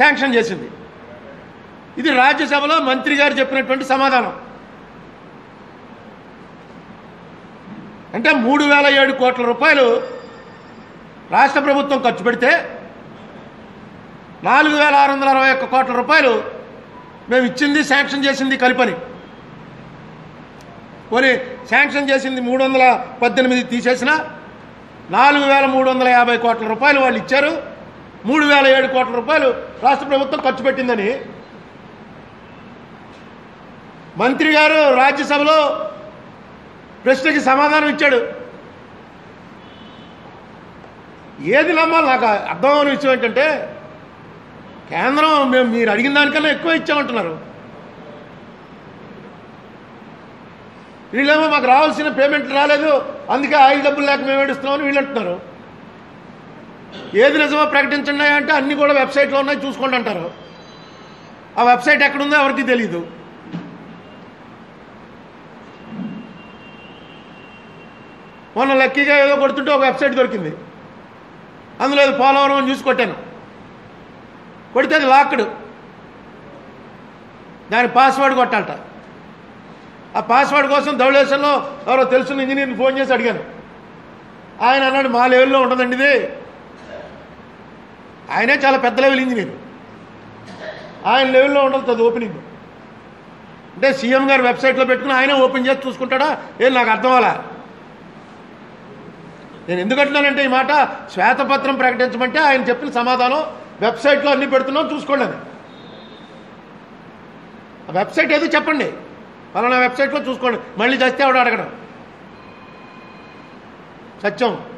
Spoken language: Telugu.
శాంక్షన్ చేసింది. ఇది రాజ్యసభలో మంత్రి గారు చెప్పినటువంటి సమాధానం. అంటే మూడు వేల ఏడు కోట్ల రూపాయలు రాష్ట్ర ప్రభుత్వం ఖర్చు పెడితే నాలుగు వేల ఆరు వందల అరవై ఒక్క కోట్ల రూపాయలు మేము ఇచ్చింది శాంక్షన్ చేసింది కలిపని. పోనీ శాంక్షన్ చేసింది మూడు వందల పద్దెనిమిది తీసేసిన నాలుగు వేల మూడు వందల యాభై కోట్ల రూపాయలు వాళ్ళు ఇచ్చారు. మూడు వేల ఏడు కోట్ల రూపాయలు రాష్ట్ర ప్రభుత్వం ఖర్చు పెట్టిందని. మంత్రి గారు రాజ్యసభలో ప్రశ్నకి సమాధానం ఇచ్చాడు. ఏది నమ్మాలి నాకు అర్థం అవని విషయం ఏంటంటే కేంద్రం మేము మీరు అడిగిన దానికన్నా ఎక్కువ ఇచ్చామంటున్నారు. వీళ్ళేమో మాకు రావాల్సిన పేమెంట్ రాలేదు అందుకే ఆయిల్ డబ్బులు లేక మేము ఏడుస్తున్నామని వీళ్ళు అంటున్నారు. ఏది నిజమో ప్రకటించండి అంటే అన్నీ కూడా వెబ్సైట్లో ఉన్నాయి చూసుకోండి అంటారు. ఆ వెబ్సైట్ ఎక్కడుందో ఎవరికి తెలియదు మొన్న లక్కీగా ఏదో కొడుతుంటే ఒక వెబ్సైట్ దొరికింది. అందులో అది పోలవరం అని చూసి కొట్టాను. కొడితే అది లాక్డ్. దాని పాస్వర్డ్ కొట్టాలట. ఆ పాస్వర్డ్ కోసం ధవళేశ్వరంలో ఎవరో తెలుసున్న ఇంజనీర్ని ఫోన్ చేసి అడిగాను. ఆయన అన్నాడు మా లెవెల్లో ఉండదండి ఇది. ఆయనే చాలా పెద్ద లెవెల్ ఇంజనీర్ ఆయన లెవెల్లో ఉండదు అది ఓపెనింగ్ అంటే సీఎం గారు వెబ్సైట్లో పెట్టుకుని ఆయనే ఓపెన్ చేసి చూసుకుంటాడా? ఏం నాకు అర్థం అలా నేను ఎందుకంటున్నానంటే ఈ మాట శ్వేతపత్రం ప్రకటించమంటే ఆయన చెప్పిన సమాధానం వెబ్సైట్లో అన్ని పెడుతున్నాం చూసుకోండి అది వెబ్సైట్ ఏదో చెప్పండి. ఫలానా వెబ్సైట్లో చూసుకోండి. మళ్ళీ చస్తే ఆవిడ అడగడం. సత్యం.